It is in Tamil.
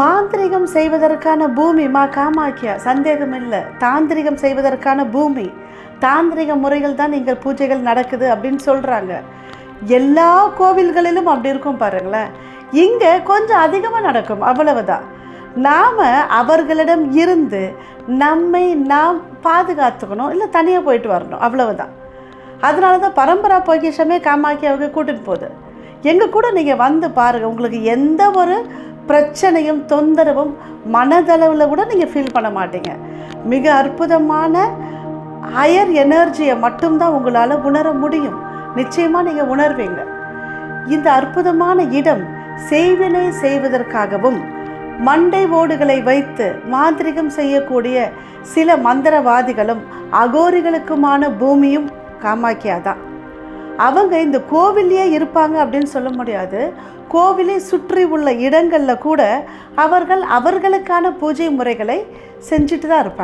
மாந்திரிகம் செய்வதற்கான பூமி மா காமாக்கியா சந்தேகம் இல்லை தாந்திரிகம் செய்வதற்கான பூமி. தாந்திரிக முறைகள் தான் நீங்கள் பூஜைகள் நடக்குது அப்படின்னு சொல்கிறாங்க எல்லா கோவில்களிலும் அப்படி இருக்கும் பாருங்களேன். இங்கே கொஞ்சம் அதிகமாக நடக்கும் அவ்வளவுதான். நாம் அவர்களிடம் இருந்து நம்மை நாம் பாதுகாத்துக்கணும் இல்லை தனியாக போயிட்டு வரணும் அவ்வளவுதான். அதனால தான் பரம்பரா பொக்கிஷமே காமாக்கியாவுக்கு கூட்டிகிட்டு போகுது. எங்கள் கூட நீங்கள் வந்து பாருங்கள் உங்களுக்கு எந்த ஒரு பிரச்சனையும் தொந்தரவும் மனதளவில் கூட நீங்கள் ஃபீல் பண்ண மாட்டீங்க. மிக அற்புதமான ஹையர் எனர்ஜியை மட்டும்தான் உங்களால் உணர முடியும். நிச்சயமாக நீங்கள் உணர்வீங்க. இந்த அற்புதமான இடம் செய்வினை செய்வதற்காகவும் மண்டை ஓடுகளை வைத்து மாந்திரிகம் செய்யக்கூடிய சில மந்திரவாதிகளும் அகோரிகளுக்குமான பூமியும் காமாக்கியாதான். அவங்க இந்த கோவிலே இருப்பாங்க அப்படின்னு சொல்ல முடியாது. கோவிலை சுற்றி உள்ள இடங்களில் கூட அவர்கள் அவர்களுக்கான பூஜை முறைகளை செஞ்சுட்டு தான் இருப்பாங்க.